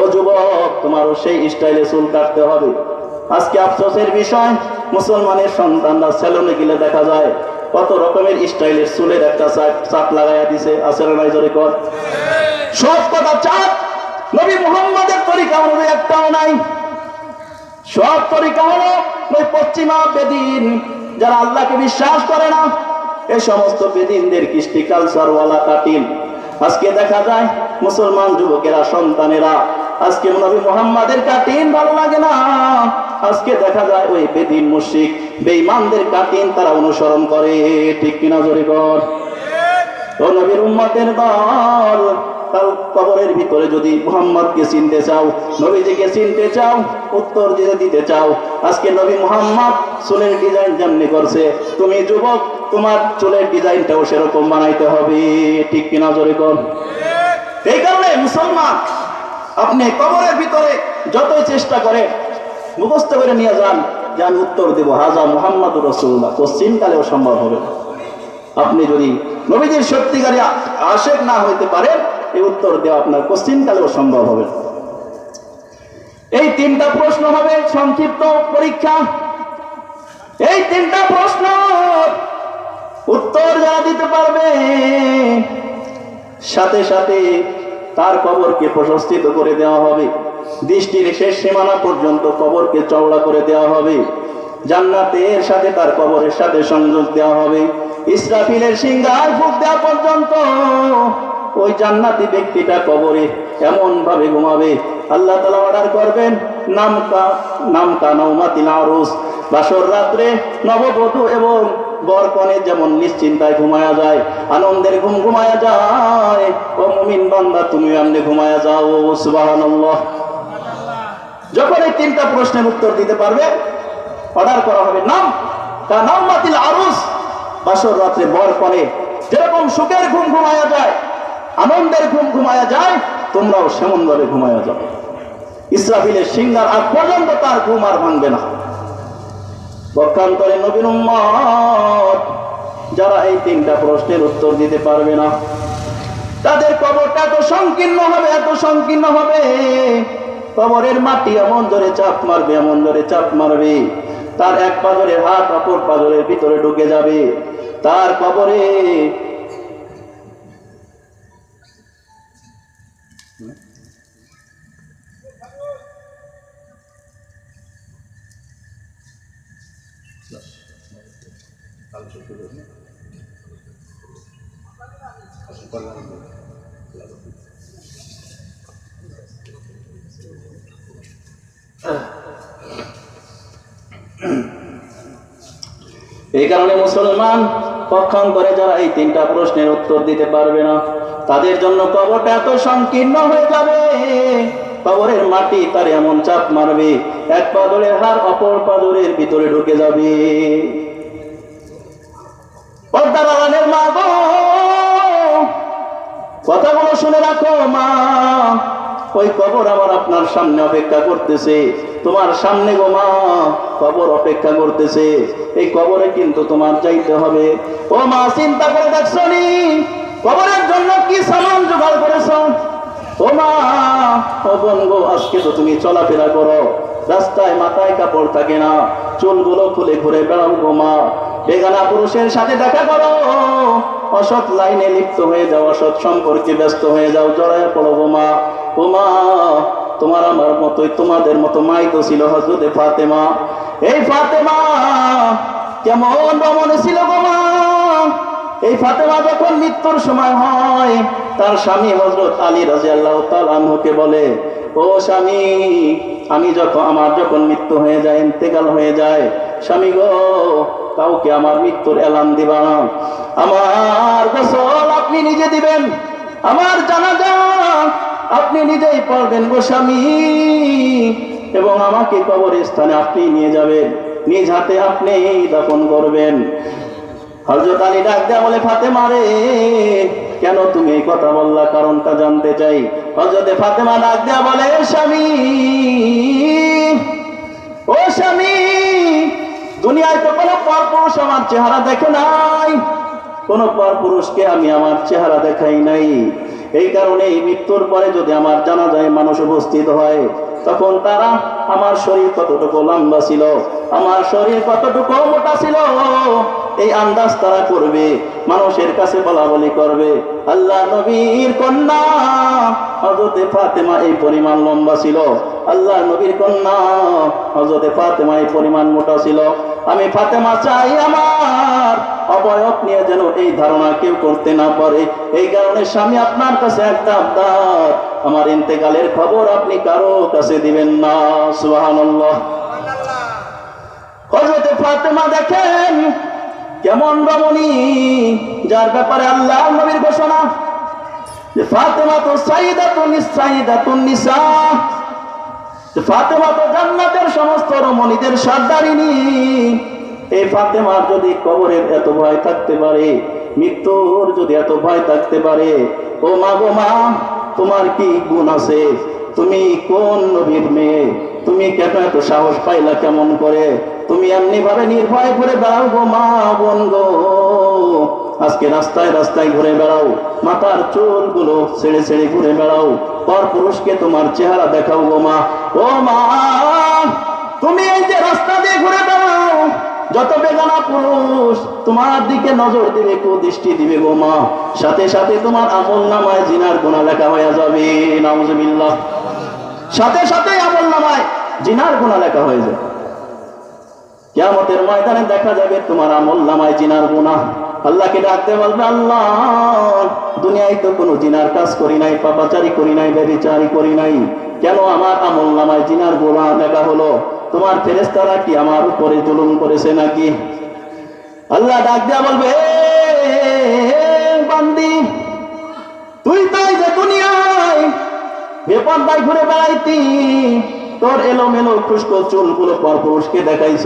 ও যুবক, তোমারও সেই স্টাইলে চুল কাটতে হবে। আজকে আফসোসের বিষয়, মুসলমানের সন্তানরা সেলুনে গেলে দেখা যায়, কত রকমের স্টাইলের চুলের একটা চাপ লাগাইয়া দিছে। আসলে নাই জোরে কর। সব কথা চাপ নবী মুহাম্মাদের তরিকা অনুযায়ী একটাও নাই। সব তরিকা হলো, ওই পশ্চিমা বেদিন, যারা আল্লাহকে বিশ্বাস করে না এই সমস্ত বেদিনদের কৃষ্টি কালচার ওয়ালা কাটিল। আজকে দেখা যায়, মুসলমান যুবকেরা, সন্তানেরা আজকে নবী মোহাম্মদের কাটিন ভালো লাগে না। আজকে দেখা যায় ওই বেদিন মুশিক বেঈমানদের কাটিন তারা অনুসরণ করে। ঠিক কিনা জোরে কর ও নবীর উম্মতের দল কবরের ভিতরে যদি মোহাম্মদকে চিনতে চাও, নবীজিকে চিনতে চাও, উত্তর দিতে দিতে চাও, আজকে নবী মোহাম্মদ চুলের ডিজাইন যেমনি করছে, তুমি যুবক, তোমার চুলের ডিজাইনটাও সেরকম বানাইতে হবে। ঠিক কিনা জোরে এই কারণে মুসলমান আপনি কবরের ভিতরে যতই চেষ্টা করে মুখস্থ করে নিয়ে যান যে আমি উত্তর দেব। হাজা মোহাম্মদ রসুল্লাহ পশ্চিম কালেও সম্ভব হবে আপনি যদি নবীজির সত্যিকারী আশেক না হইতে পারেন, এই উত্তর দেওয়া আপনার কোশ্চিনকালেও সম্ভব হবে। এই তিনটা প্রশ্ন হবে সংক্ষিপ্ত পরীক্ষা। এই তিনটা প্রশ্ন উত্তর যারা দিতে পারবে, সাথে সাথে তার কবরকে প্রশস্তিত করে দেওয়া হবে। দৃষ্টির শেষ সীমানা পর্যন্ত কবরকে চওড়া করে দেওয়া হবে। জান্নাতের সাথে তার কবরের সাথে সংযোগ দেওয়া হবে। ইসরাফিলের সিংহার ফুক দেওয়া পর্যন্ত ওই জান্নাতি ব্যক্তিটা কবরে এমন ভাবে ঘুমাবে। আল্লাহ তালা অর্ডার করবেন নাম কা নাম নৌমাতিল আরুস। বাসর রাত্রে নববধূ এবং বরকনে যেমন নিশ্চিন্তায় ঘুমায়া যায়, আনন্দের ঘুম ঘুমায়া যায়। ও মুমিন বান্দা তুমি আমনে ঘুমায়া যাও, সুবহানাল্লাহ। যখন এই তিনটা প্রশ্নের উত্তর দিতে পারবে, অর্ডার করা হবে নাম। তা নাম মাতিল আরুস। বাসর রাত্রে বর করে যেরকম সুখের ঘুম ঘুমায়া যায়, আনন্দের ঘুম ঘুমায়া যায়, তোমরাও সেমন ভাবে ঘুমায়া যাও। ইসরাফিলের সিংহার আগ পর্যন্ত তার ঘুম আর ভাঙবে না। পক্ষান্তরে নবীন উম্মত, যারা এই তিনটা প্রশ্নের উত্তর দিতে পারবে না। তাদের কবরটা এত সংকীর্ণ হবে, এত সংকীর্ণ হবে। কবরের মাটি এমন ধরে চাপ মারবে, এমন ধরে চাপ মারবে। তার এক পাজরের হাত অপর পাজরের ভিতরে ঢুকে যাবে। তার কবরে এই কারণে মুসলমান পক্ষান্তরে যারা এই তিনটা প্রশ্নের উত্তর দিতে পারবে না, তাদের জন্য কবরটা এত সংকীর্ণ হয়ে যাবে। কবরের মাটি তার এমন চাপ মারবে, এক পাদরের হার অপর পাদরের ভিতরে ঢুকে যাবে। আড়ালের মা গো, কথাগুলো শুনে রাখো মা। ওই কবর আবার আপনার সামনে অপেক্ষা করতেছে? তোমার সামনে গো মা, কবর অপেক্ষা করতেছে। এই কবরে কিন্তু তোমার যাইতে হবে। ও মা, চিন্তা করে দেখছ নি? কবরের জন্য কি সামান জোগাড় করেছ? ও মা, ও বোন গো আজকে তো তুমি চলাফেরা করো। রাস্তায় মাথায় কাপড় থাকে না। চুলগুলো খুলে ঘুরে বেড়াও গো মা। বেগানা পুরুষের সাথে দেখা করো। অসৎ লাইনে লিপ্ত হয়ে যাও, অসৎ সম্পর্কে ব্যস্ত হয়ে যাও, জড়ায় পড়ো গো মা। ও মা তোমার আমার মতোই, তোমাদের মতো মাই তো ছিল হজরতে ফাতেমা। এই ফাতেমা, কেমন রমণে ছিল গো এই ফাতেমা যখন মৃত্যুর সময় হয়, তার স্বামী হজরত আলী রাজি আল্লাহ তালকে বলে, ও স্বামী, আমি যখন, আমার যখন মৃত্যু হয়ে যায়, ইন্তেকাল হয়ে যায়, স্বামী গো, কাউকে আমার মৃত্যুর এলান দিবা আমার গোসল আপনি নিজে দিবেন, আমার জানা জানাজা আপনি নিজেই পড়বেন গোস্বামী। এবং আমাকে কবর স্থানে আপনি নিয়ে যাবেন। নিজ হাতে আপনি দাফন করবেন। হজরত আলী ডাক দেয়া বলে ফাতেমা রে, কেন তুমি এই কথা বললা? কারণটা জানতে চাই। হজরতে ফাতেমা ডাক দেয়া বলে, ও স্বামী ও স্বামী, দুনিয়ায় তো কোনো পরপুরুষ আমার চেহারা দেখে নাই। কোন পরপুরুষকে আমি আমার চেহারা দেখাই নাই। এই কারণে এই মৃত্যুর পরে যদি আমার জানা যায় মানুষ উপস্থিত হয়, তখন তারা আমার শরীর কতটুকু লম্বা ছিল, আমার শরীর কতটুকু মোটা ছিল এই আন্দাজ তারা করবে, মানুষের কাছে বলা বলি করবে। আল্লাহ নবীর কন্যা হজরতে ফাতেমা এই পরিমাণ লম্বা ছিল। আল্লাহ নবীর কন্যা হজরতে ফাতেমা এই পরিমাণ মোটা ছিল। আমি ফাতেমা চাই আমার, অবয়ব নিয়ে যেন এই ধারণা কেউ করতে না পারে। এই কারণে স্বামী, আপনার কাছে একটা আবদার। আমার ইন্তেকালের খবর আপনি কারও কাছে দিবেন না। সুবহানাল্লাহ। হযরতে ফাতেমা দেখেন কেমন রমণী, যার ব্যাপারে আল্লাহ নবীর ঘোষণা? ফাতেমা তো সাইদাতুন সাইদাতুন নিসা। ফাতেমা তো জান্নাতের সমস্ত রমণীদের সর্দারিনী এই ফাতেমার যদি কবরের এত ভয় থাকতে পারে, মৃত্যুর যদি এত ভয় থাকতে পারে, ও মা গো মা, তোমার কি গুণ আছে? তুমি কোন নবীর মেয়ে? তুমি কেন এত সাহস পাইলা কেমন করে? তুমি এমনি ভাবে নির্ভয় করে বেড়াও গো মা বোন গো। আজকে রাস্তায় রাস্তায় ঘুরে বেড়াও, মাথার চুলগুলো ছেড়ে ছেড়ে ঘুরে বেড়াও পর পুরুষকে তোমার চেহারা দেখাও গো মা। ও মা, তুমি এই যে রাস্তা দিয়ে ঘুরে বেড়াও, যত বেগানা পুরুষ তোমার দিকে নজর দিবে কু দৃষ্টি দিবে গো মা। সাথে সাথে তোমার আমল নামায় জিনার গোনা লেখা হয়ে যাবে, নাউজুবিল্লাহ। সাথে সাথে আমল নামায় জিনার গোনা লেখা হয়ে যাবে। কিয়ামতের ময়দানে দেখা যাবে তোমার আমল নামায় জিনার গুনাহ। আল্লাহকে ডাকতে বলবে, আল্লাহ, দুনিয়ায় তো কোনো জিনার কাজ করি নাই, পাপাচারি করি নাই ব্যবিচারি করি নাই। কেন আমার আমল নামায় জিনার গুনাহ দেখা হলো? তোমার ফেরেস্তারা কি আমার উপরে জুলুম করেছে নাকি? আল্লাহ ডাক দেয়া বলবে বান্দি, তুই তাই যে দুনিয়ায় বেপরদায় ঘুরে বেড়াইতি তোর এলোমেলো খুশক চুলগুলো পর পুরুষকে দেখাইছ।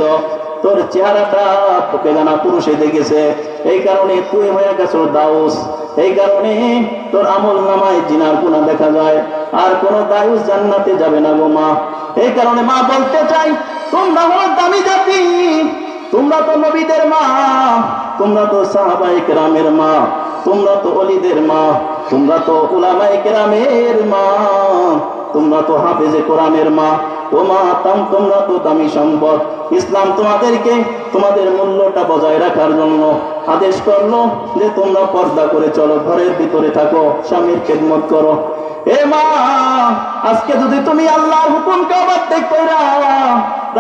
তোর চেহারাটা জানা পুরুষে দেখেছে। এই কারণে তুই হয়ে গেছো দাউস। এই কারণে তোর আমল নামায় জিনার গুণা দেখা যায়। আর কোন দায়ুস জান্নাতে যাবে না গো মা। এই কারণে মা বলতে চাই, তোমরা হলো দামি জাতি। তোমরা তো নবীদের মা। তোমরা তো সাহাবাই কেরামের মা। তোমরা তো অলিদের মা। তোমরা তো উলামাই কেরামের মা। তোমরা তো হাফেজে কোরআনের মা ও মা তাম তোমরা তো দামি সম্পদ। ইসলাম তোমাদেরকে তোমাদের মূল্যটা বজায় রাখার জন্য আদেশ করল যে তোমরা পর্দা করে চলো, ঘরের ভিতরে থাকো, স্বামীর খেদমত করো। এ মা, আজকে যদি তুমি আল্লাহর হুকুমকে অবাধ্যে কইরা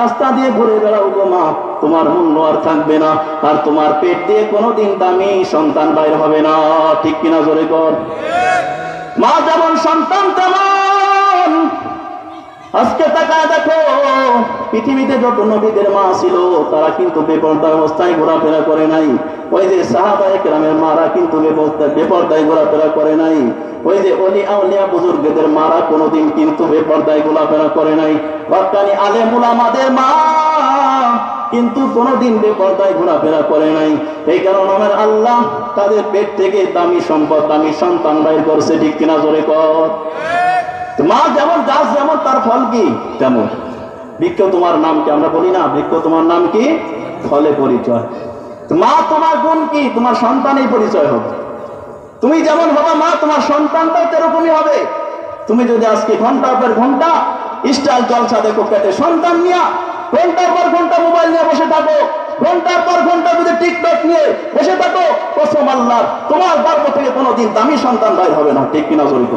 রাস্তা দিয়ে ঘুরে বেড়াও গো মা, তোমার মূল্য আর থাকবে না, আর তোমার পেট দিয়ে কোনোদিন দামি সন্তান বাইর হবে না। ঠিক কিনা জোরে কর? মা, যেমন সন্তান তেমন আজকে তাকায় দেখো, পৃথিবীতে যত নবীদের মা ছিল, তারা কিন্তু বেপর্দা অবস্থায় ঘোরাফেরা করে নাই। ওই যে সাহাবায়ে কেরামের মারা কিন্তু বেপর্দা- বেপর্দায় ঘোরাফেরা করে নাই। ওই যে অলি আউলিয়া বুজুর্গদের মারা কোনোদিন কিন্তু বেপর্দায় ঘোরাফেরা করে নাই। হকানি আলেমুল আমাদের মা কিন্তু কোনোদিন বেপর্দায় ঘোরাফেরা করে নাই। এই কারণে আমার আল্লাহ তাদের পেট থেকে দামি সম্পদ, দামি সন্তান বাইর করছে, ঠিক কিনা জোরে কর। মা যেমন গাছ যেমন, তার ফল কি? তেমন। বৃক্ষ তোমার নাম কি? আমরা বলি না। বৃক্ষ তোমার নাম কি? ফলে পরিচয়। মা তোমার গুণ কি? তোমার সন্তানই পরিচয় হবে তুমি যেমন হবে মা, তোমার সন্তানটাও তেরকমই হবে। তুমি যদি আজকে ঘণ্টার পর ঘণ্টা স্টাইল জলসা দেখো, পেটে সন্তান নিয়ে ঘণ্টার পর ঘণ্টা মোবাইল নিয়ে বসে থাকো। ঘণ্টার পর ঘণ্টা যদি টিকটক নিয়ে বসে থাকো, কসম আল্লাহ, তোমার গর্ব থেকে কোনোদিন দামি সন্তান বাইর হবে না। ঠিক কিনা জড়িত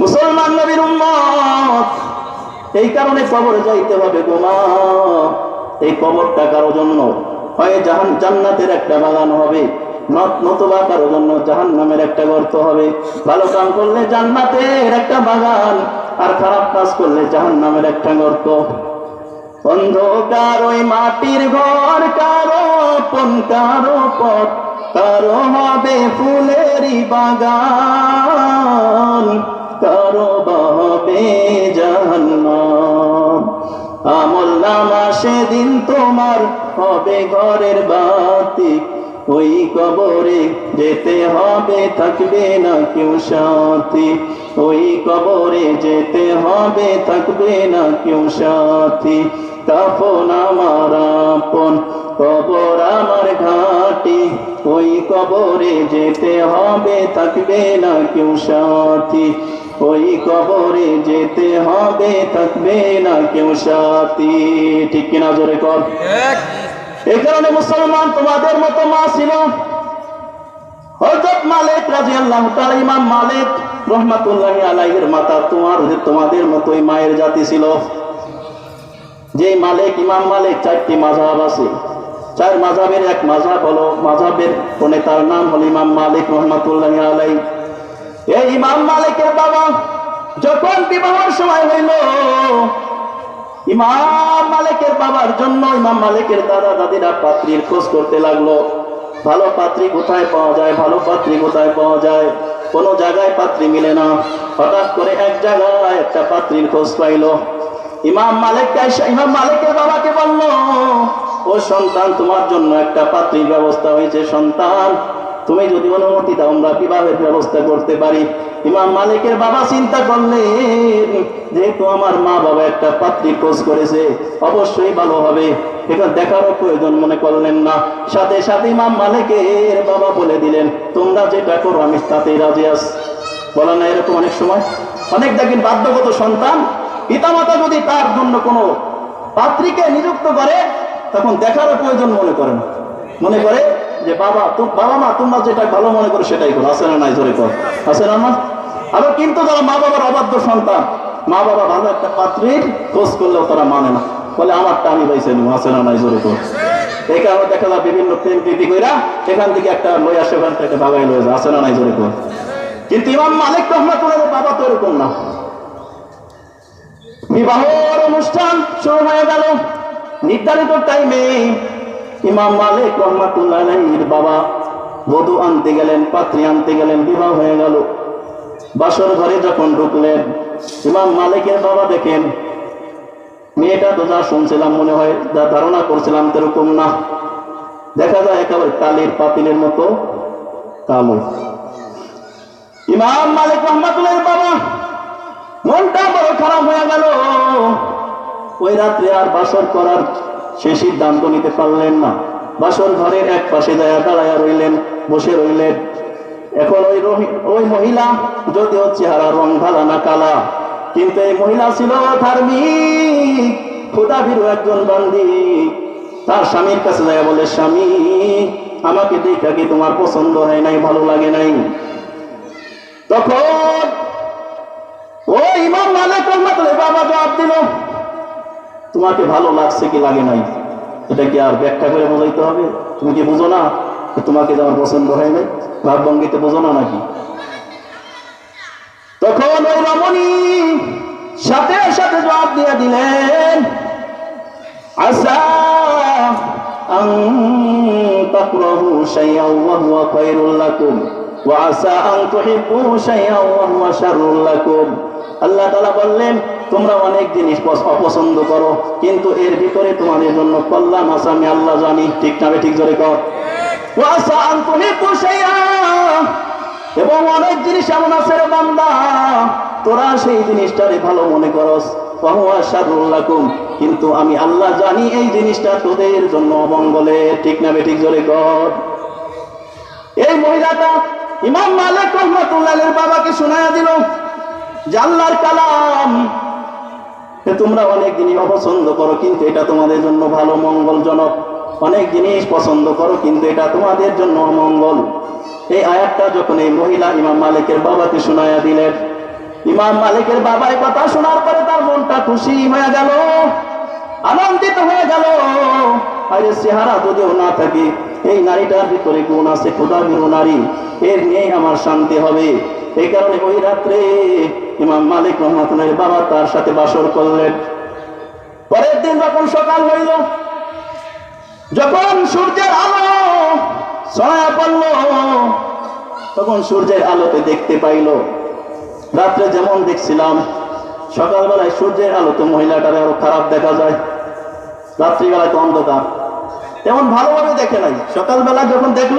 মুসলমান নবীর উম্মত, এই কারণে কবরে যাইতে হবে গোমা এই কবরটা কারও জন্য? হয় জাহান, জান্নাতের একটা বাগান হবে। নত- নতুবা কারও জন্য জাহান নামের একটা গর্ত হবে। ভালো কাম করলে জান্নাতের একটা বাগান, আর খারাপ কাজ করলে জাহান নামের একটা গর্ত। অন্ধকার ওই মাটির ঘর কারও পন কারও পথ, কারও হবে ফুলেরই বাগান। কারও বা হবে জাহান্নাম। আমল নামা সেদিন তোমার হবে ঘরের বাতি ওই কবরে যেতে হবে, থাকবে না কেউ সাথী। ওই কবরে যেতে হবে, থাকবে না কেউ সাথী। কাফন আমার আপন, কবর আমার ঘাটি। ওই কবরে যেতে হবে, থাকবে না কেউ সাথী। ওই কবরে যেতে হবে থাকবে না কেউ সাথী। ঠিক কিনা জোরে কর? এই কারণে মুসলমান তোমাদের মতো মা ছিল। হযরত মালিক রাদিয়াল্লাহু তাআলা ইমাম মালিক রহমাতুল্লাহি আলাইহির মাতা তোমার তোমাদের মতোই মায়ের জাতি ছিল। যে মালিক ইমাম মালিক চারটি মাযহাব আছে। চার মাযহাবের এক মাযহাব হলো মাযহাবের কোনে তার নাম হলো ইমাম মালিক রহমাতুল্লাহি আলাইহি। এই ইমাম মালিকের বাবা যখন বিবাহের সময় হইল, ইমাম মালিকের বাবার জন্য ইমাম মালিকের দাদা দাদিরা পাত্রীর খোঁজ করতে লাগল। ভালো পাত্রী কোথায় পাওয়া যায়? ভালো পাত্রী কোথায় পাওয়া যায়? কোনো জায়গায় পাত্রী মিলে না। হঠাৎ করে এক জায়গায় একটা পাত্রীর খোঁজ পাইলো। ইমাম মালিক ইমাম মালিকের বাবাকে বলল, ও সন্তান, তোমার জন্য একটা পাত্রীর ব্যবস্থা হয়েছে, সন্তান। তুমি যদি অনুমতি দাও, আমরা বিবাহের ব্যবস্থা করতে পারি। ইমাম মালিকের বাবা চিন্তা করলেন, যেহেতু আমার মা বাবা একটা পাত্রী খোঁজ করেছে, অবশ্যই ভালো হবে। এটা দেখারও প্রয়োজন মনে করলেন না। সাথে সাথে ইমাম মালিকের বাবা বলে দিলেন, তোমরা যেটা করো, আমি তাতেই রাজি আস বলা না এরকম অনেক সময়। অনেক দেখেন বাধ্যগত সন্তান, পিতামাতা যদি তার জন্য কোনো পাত্রীকে নিযুক্ত করে, তখন দেখারও প্রয়োজন মনে করে না। মনে করে যে বাবা বাবা মা, তোমরা যেটা ভালো মনে করো সেটাই করো। আসে না নাই, জোরে কর। আসে না মা আবার কিন্তু যারা মা বাবার অবাধ্য সন্তান, মা বাবা ভালো একটা পাত্রীর খোঁজ করলেও তারা মানে না। বলে, আমারটা আমি পাইছে নি নাই কর। এই কারণে দেখা যায় বিভিন্ন প্রেম প্রীতি কইরা এখান থেকে একটা লই আসে ওখান থেকে বাগাই লয়ে আসে না নাই, জোরে কর। কিন্তু ইমাম মালিক রহমাতুল্লাহ বাবা তো এরকম না। বিবাহের অনুষ্ঠান শুরু হয়ে গেল। নির্ধারিত টাইমে ইমাম মালিক রহমাতুল্লাহ বাবা বধু আনতে গেলেন, পাত্রী আনতে গেলেন, বিবাহ হয়ে গেল। বাসর ঘরে যখন ঢুকলেন, ইমাম মালিকের বাবা দেখেন, মেয়েটা তো যা শুনছিলাম মনে হয়, যা ধারণা করছিলাম সেরকম না। দেখা যায় একেবারে কালের পাতিলের মতো কালো ইমাম মালিক রহমাতুল্লাহের বাবা, মনটা বড় খারাপ হয়ে গেল। ওই রাত্রে আর বাসর করার সে সিদ্ধান্ত নিতে পারলেন না। বাসর ঘরের এক পাশে যায় দাঁড়ায় রইলেন, বসে রইলেন। এখন ওই ওই মহিলা যদিও চেহারা রং ঢালা না কালা, কিন্তু এই মহিলা ছিল ধার্মিক খুদাভিরু একজন বান্দি। তার স্বামীর কাছে যায় বলে, স্বামী, আমাকে দেখা কি তোমার পছন্দ হয় নাই, ভালো লাগে নাই? তখন ও ইমাম মালিক বাবা জবাব দিল তোমাকে ভালো লাগছে কি লাগে নাই? এটা কি আর ব্যাখ্যা করে বোঝাইতে হবে? তুমি কি বুঝো না তোমাকে যেমন পছন্দ হয় নাই? ভাবভঙ্গিতে বোঝো না নাকি? তখন ওই রমণী সাথে সাথে জবাব দিয়ে দিলেন আল্লাহ বললেন তোমরা অনেক জিনিস পছ- অপছন্দ করো, কিন্তু এর ভিতরে তোমাদের জন্য কল্যাণ আছে, আমি আল্লাহ জানি। ঠিক না ঠিক জোরে কর। এবং অনেক জিনিস এমন আছে রে বান্দা, তোরা সেই জিনিসটারে ভালো মনে করস। কিন্তু আমি আল্লাহ জানি এই জিনিসটা তোদের জন্য অমঙ্গলে। ঠিক না ঠিক জোরে কর। এই মহিলাটা ইমাম মালিক রহমাতুল্লাহের বাবাকে শোনায়া দিল, যে আল্লাহর কালাম তোমরা অনেক জিনিস অপছন্দ করো, কিন্তু এটা তোমাদের জন্য ভালো, মঙ্গলজনক। অনেক জিনিস পছন্দ করো, কিন্তু এটা তোমাদের জন্য অমঙ্গল। এই আয়াতটা যখন এই মহিলা ইমাম মালিকের বাবাকে শোনায়া দিলেন, ইমাম মালিকের বাবা এই কথা শোনার পরে তার মনটা খুশি হয়ে গেল, আনন্দিত হয়ে গেল। আরে চেহারা যদিও না থাকে, এই নারীটার ভিতরে গুণ আছে ক্ষুদাবিরু নারী এর নিয়েই আমার শান্তি হবে। এই কারণে ওই রাত্রে ইমাম মালিক রহমাতুল্লাহের বাবা তার সাথে বাসর করলেন। পরের দিন যখন সকাল হইল, যখন সূর্যের আলো ছড়া পড়ল, তখন সূর্যের আলোতে দেখতে পাইল, রাত্রে যেমন দেখছিলাম, সকালবেলায় সূর্যের আলোতে মহিলাটার আরও খারাপ দেখা যায়, রাত্রিবেলায় তো অন্ধকার। তেমন ভালোভাবে দেখে নাই। সকালবেলা যখন দেখল,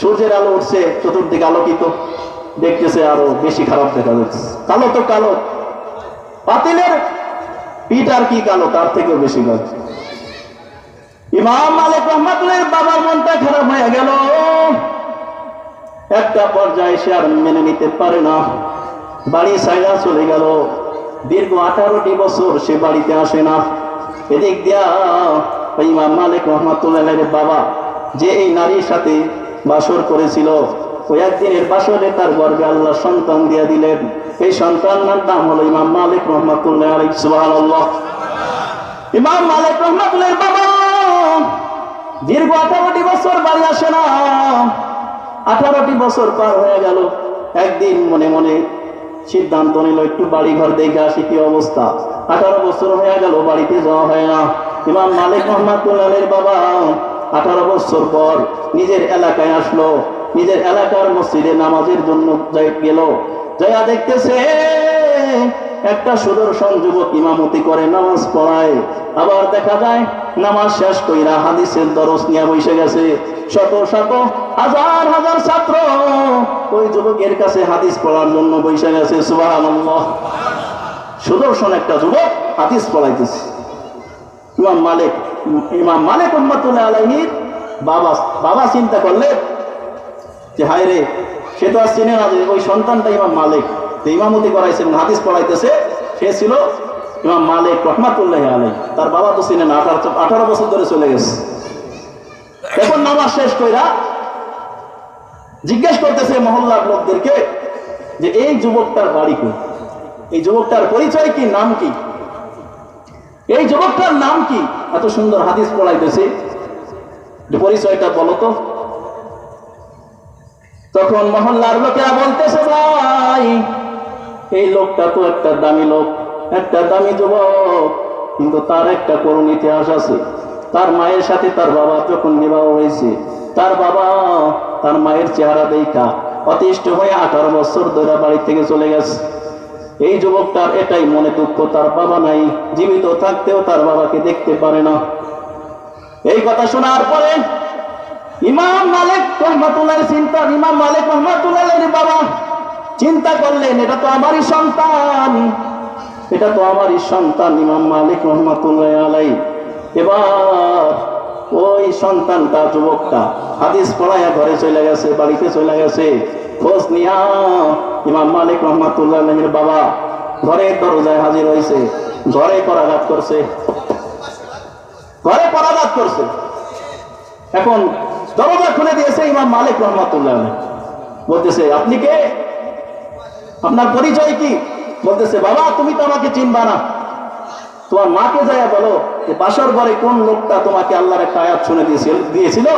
সূর্যের আলো উঠছে, চতুর্দিকে আলোকিত। দেখতেছে আরও বেশি খারাপ দেখা যাচ্ছে। কালো তো কালো। পাতিলের পিঠ আর কি কালো, তার থেকেও বেশি কালো। ইমাম মালিক রহমাতুল্লাহ বাবার মনটা খারাপ হয়ে গেল। একটা পর্যায়ে সে আর মেনে নিতে পারে না। বাড়ি সাইডা চলে গেল। দীর্ঘ আঠারোটি বছর সে বাড়িতে আসে না। এদিক দিয়া ইমাম মালিক রহমাতুল্লাহ বাবা যে এই নারীর সাথে বাসর করেছিল একদিনের বাসরে তার গর্বে আল্লাহ সন্তান দিয়া দিলেন। এই সন্তানের নাম হলো ইমাম মালিক রহমাতুল্লাহ আলী সুবহানাল্লাহ। ইমাম মালিক রহমাতুল্লাহ বাবা। দীর্ঘ আঠারোটি বছর বাড়ি আসে না। আঠারোটি বছর পার হয়ে গেল। একদিন মনে মনে সিদ্ধান্ত নিল, একটু বাড়ি ঘর দেখে আসি কি অবস্থা। আঠারো বছর হয়ে গেল, বাড়িতে যাওয়া হয় না। ইমাম মালিক রহমাতুল্লাহের বাবা। আঠারো বছর পর নিজের এলাকায় আসলো। নিজের এলাকার মসজিদে নামাজের জন্য গেল, যাইয়া দেখতেছে একটা সুদর্শন যুবক ইমামতি করে নামাজ পড়ায়। আবার দেখা যায়, নামাজ শেষ কইরা হাদিসের দরস নিয়ে বসে গেছে। শত শত, হাজার হাজার ছাত্র ওই যুবকের কাছে হাদিস পড়ার জন্য বসে গেছে। সুবহানাল্লাহ। সুদর্শন একটা যুবক হাদিস পড়াইতেছে। ইমাম মালিক ইমাম মালিক উম্মাতুল্লাহ আলাইহির বাবা বাবা চিন্তা করলে যে, হায় রে, সে তো আর চিনে না যে ওই সন্তানটা ইমাম মালিক। যে ইমামতি করাইছে এবং হাদিস পড়াইতেছে, সে ছিল ইমাম মালিক রহমাতুল্লাহ আলাই তার বাবা তো চিনে না, আঠারো আঠারো বছর ধরে চলে গেছে। এখন নামাজ শেষ কইরা জিজ্ঞেস করতেছে মহল্লার লোকদেরকে যে, এই যুবকটার বাড়ি কই? এই যুবকটার পরিচয় কি, নাম কি? এই যুবকটার নাম কি? এত সুন্দর হাদিস পড়াইতেছে। পরিচয়টা বলো তো। তখন মহল্লার লোকেরা বলতেছে, ভাই, এই লোকটা তো একটা দামি লোক, একটা দামি যুবক, কিন্তু তার একটা করুণ ইতিহাস আছে। তার মায়ের সাথে তার বাবা যখন বিবাহ হয়েছে, তার বাবা তার মায়ের চেহারা দেখা অতিষ্ঠ হয়ে আঠারো বছর ধরে বাড়ি থেকে চলে গেছে। এই যুবকটার এটাই মনে দুঃখ, তার বাবা নাই, জীবিত থাকতেও তার বাবাকে দেখতে পারে না। এই কথা শোনার পরে ইমাম মালিক রহমাতুল্লাহ চিন্তা ইমাম মালিক রহমাতুল্লাহ বাবা। চিন্তা করলেন, এটা তো আমারই সন্তান। এটা তো আমারই সন্তান, ইমাম মালিক রহমাতুল্লাহ আলাই এবার ওই সন্তানটা, যুবকটা হাদিস পড়াইয়া ঘরে চলে গেছে, বাড়িতে চলে গেছে। খোঁজ নিয়া ইমাম মালিক রহমাতুল্লাহ আলহীর বাবা ঘরে দরজায় হাজির হয়েছে ঘরে পরাঘাত করছে। ঘরে পরাঘাত করছে। এখন দরজা খুলে দিয়েছে ইমাম মালিক রহমাতুল্লাহ বলতেছে, আপনি কে? আপনার পরিচয় কি? বলতেছে, বাবা, তুমি তো আমাকে চিনবা না। তোমার মাকে যাইয়া বলো যে, বাসর ঘরে কোন লোকটা তোমাকে আল্লাহর একটা আয়াত শুনে দিয়েছিল দিয়েছিল?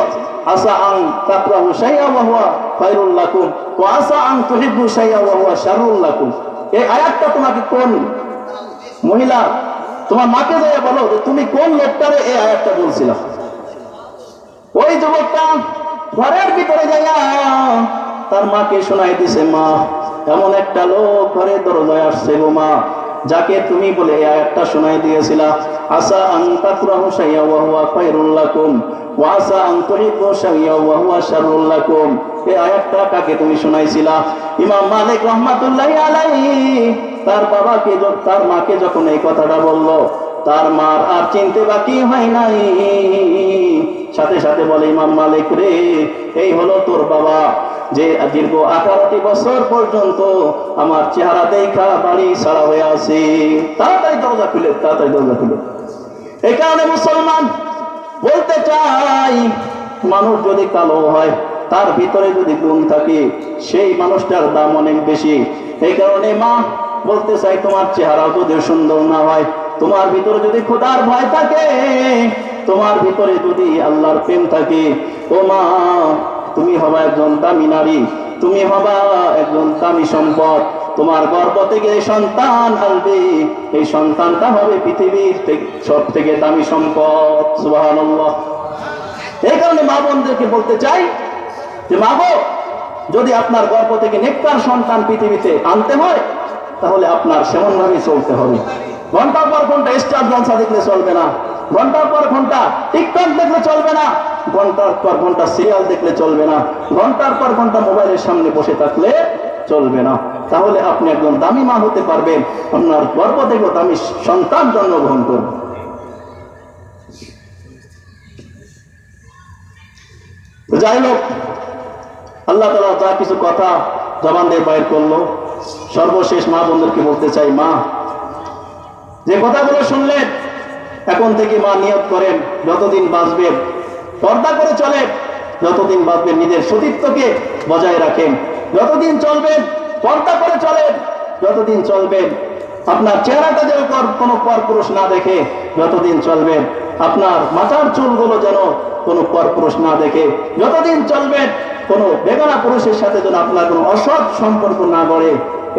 আসা আং তাকরাহু শাইআ ওয়া হুয়া খায়রুল লাকুম ওয়া আসা আং তুহিব্বু শাইআ ওয়া হুয়া শাররুল লাকুম। এই আয়াতটা তোমাকে কোন মহিলা, তোমার মাকে যাইয়া বলো যে, তুমি কোন লোকটারে এই আয়াতটা বলছিলা? ওই যুবকটা ঘরের ভিতরে যাইয়া তার মাকে শোনাই দিছে, মা, এমন একটা লোক ঘরে দরজায় আসছে গো মা, যাকে তুমি বলে আয়াতটা শোনাই দিয়েছিলা। আসা আন তাকরাহু শাইআ ওয়া হুয়া খায়রুল লাকুম, ওয়া আসা আন তুহিব্বু শাইআ ওয়া হুয়া শাররুল লাকুম। এই আয়াতটা কাকে তুমি শোনাইছিলা? ইমাম মালিক আলাইহি তার বাবাকে তার মাকে যখন এই কথাটা বলল তার মার আর চিনতে বাকি হয় নাই। সাথে সাথে বলে, ইমাম মালিক রে, এই হলো তোর বাবা, যে দীর্ঘ আঠারোটি বছর পর্যন্ত আমার চেহারা দেখা বাড়ি ছাড়া হয়ে আছে। তাড়াতাড়ি দরজা খুলে, তাড়াতাড়ি দরজা খুলে। এই কারণে মুসলমান বলতে চাই, মানুষ যদি কালো হয়, তার ভিতরে যদি গুণ থাকে, সেই মানুষটার দাম অনেক বেশি। এই কারণে মা, বলতে চাই তোমার চেহারা যদি সুন্দর না হয় তোমার ভিতরে যদি খোদার ভয় থাকে, তোমার ভিতরে যদি আল্লাহর প্রেম থাকে ও মা তুমি হবা একজন দামি নারী, তুমি হবা একজন দামি সম্পদ, তোমার গর্ব থেকে সন্তান আসবে, এই সন্তানটা হবে পৃথিবীর সব থেকে দামি সম্পদ, সুবহানাল্লাহ। এই কারণে মা বোনদেরকে বলতে চাই যে, মা যদি আপনার গর্ব থেকে নেককার সন্তান পৃথিবীতে আনতে হয়, তাহলে আপনার সেমন ভাবে চলতে হবে। ঘণ্টার পর ঘণ্টা স্টার জলসা দেখলে চলবে না। ঘণ্টার পর ঘণ্টা টিকটক দেখলে চলবে না। ঘণ্টার পর ঘণ্টা সিরিয়াল দেখলে চলবে না। ঘণ্টার পর ঘণ্টা মোবাইলের সামনে বসে থাকলে চলবে না। তাহলে আপনি একজন দামি মা হতে পারবেন। আপনার গর্ব থেকে দামি সন্তান জন্মগ্রহণ করবেন যাই হোক, আল্লাহ তালা যা কিছু কথা জবান দিয়ে বাইর করল, সর্বশেষ মা বন্ধুকে বলতে চাই, মা যে কথাগুলো শুনলেন, এখন থেকে মা নিয়ত করেন, যতদিন বাঁচবেন পর্দা করে চলেন, যতদিন বাঁচবেন নিজের সতীত্বকে বজায় রাখেন। যতদিন চলবেন পর্দা করে চলেন, যতদিন চলবেন আপনার চেহারাটা যেন কোনো পরপুরুষ না দেখে যতদিন চলবেন আপনার মাথার চুলগুলো যেন কোনো পরপুরুষ না দেখে যতদিন চলবেন কোনো বেগানা পুরুষের সাথে যেন আপনার কোনো অসৎ সম্পর্ক না গড়ে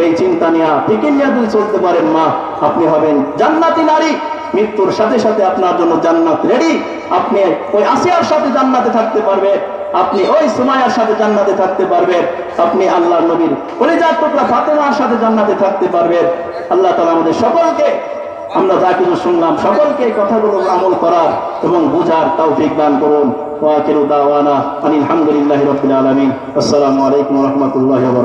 এই চিন্তা নিয়ে টিকে নিয়ে যদি চলতে পারেন মা। আপনি হবেন জান্নাতি নারী। মৃত্যুর সাথে সাথে আপনার জন্য জান্নাত রেডি আপনি ওই আসিয়ার সাথে জান্নাতে থাকতে পারবেন আপনি ওই সুমায়ার সাথে জান্নাতে থাকতে পারবেন আপনি আল্লাহ নবীর কলিজার টুকরা ফাতেমার সাথে জান্নাতে থাকতে পারবেন আল্লাহ তালা আমাদের সকলকে, আমরা যা কিছু শুনলাম, সকলকে এই কথাগুলো আমল করার এবং বোঝার তৌফিক দান করুন। ওয়াকিরু দাওয়ানা আনিল হামদুলিল্লাহি রাব্বিল আলামিন। আসসালামু আলাইকুম রাহমাতুল্লাহি ওয়া